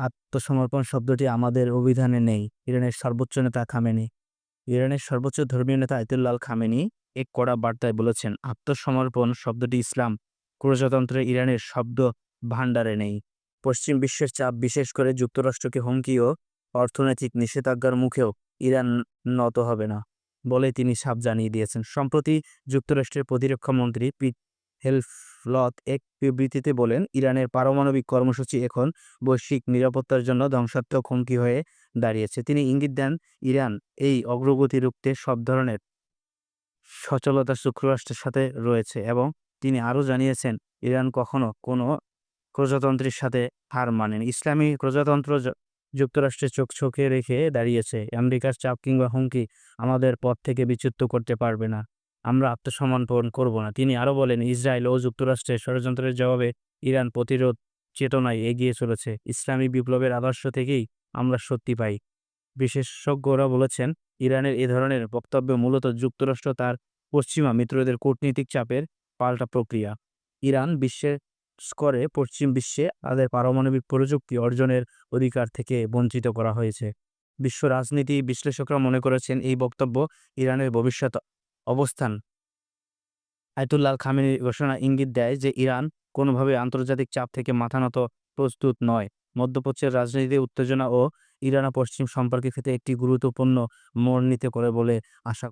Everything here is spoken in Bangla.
আত্মসমর্পণ শব্দটি আমাদের অভিধানে নেই। ইরানের সর্বোচ্চ নেতা খামেনি। ইরানের সর্বোচ্চ ধর্মীয় নেতা আয়তুল্লাল খামেনি এক কড়া বার্তায় বলেছেন, আত্মসমর্পণ শব্দটি ইসলাম। প্রজাতন্ত্রে ইরানের শব্দ ভাণ্ডারে নেই। পশ্চিম বিশ্বের চাপ বিশেষ করে যুক্তরাষ্ট্রকে হুমকি ও অর্থনৈতিক নিষেধাজ্ঞার মুখেও ইরান নত হবে না। বলে তিনি সাফ জানিয়ে দিয়েছেন। সম্প্রতি যুক্তরাষ্ট্রের প্রতিরক্ষা মন্ত্রী পিট হেলফলত এক বিবৃতিতে বলেন, ইরানের পারমাণবিক কর্মসূচি এখন বৈশ্বিক নিরাপত্তার জন্য ধ্বংসাত্মক হুমকি হয়ে দাঁড়িয়েছে। তিনি ইঙ্গিত দেন, ইরান এই অগ্রগতি রুখতে সব ধরনের সচলতা যুক্তরাষ্ট্রের সাথে রয়েছে এবং তিনি আরও জানিয়েছেন, ইরান কখনো কোনো প্রজাতন্ত্রের সাথে হার মানেনি। ইসলামী প্রজাতন্ত্র যুক্তরাষ্ট্রের চোখ চোখে রেখে দাঁড়িয়েছে। আমেরিকার চাপ কিংবা হুমকি আমাদের পথ থেকে বিচ্যুত করতে পারবে না। আমরা আত্মসমর্পণ করব না। তিনি আরও বলেন ইসরায়েল ও যুক্তরাষ্ট্রের ষড়যন্ত্রের জবাবে ইরান প্রতিরোধ চেতনায় এগিয়ে চলেছে। ইসলামী বিপ্লবের আদর্শ থেকেই আমরা সত্যি পাই। বিশেষজ্ঞরা বলেছেন, ইরানের এ ধরনের বক্তব্য মূলত যুক্তরাষ্ট্র তার পশ্চিমা মিত্রদের কূটনীতিক চাপের পাল্টা প্রক্রিয়া। ইরান বিশ্বের করে পশ্চিম বিশ্বে তাদের পারমাণবিক প্রযুক্তি অর্জনের অধিকার থেকে বঞ্চিত করা হয়েছে। বিশ্ব রাজনীতি বিশ্লেষকরা মনে করেছেন, এই বক্তব্য ইরানের ভবিষ্যৎ অবস্থান। আয়তুল্লাহ খামেনির ঘোষণা ইঙ্গিত দেয় যে ইরান কোনোভাবে আন্তর্জাতিক চাপ থেকে মাথা নত প্রস্তুত নয়। মধ্যপ্রাচ্যের রাজনীতিতে উত্তেজনা ও ইরানা পশ্চিম সম্পর্কের ক্ষেত্রে একটি গুরুত্বপূর্ণ মোড় নিতে করে বলে আশা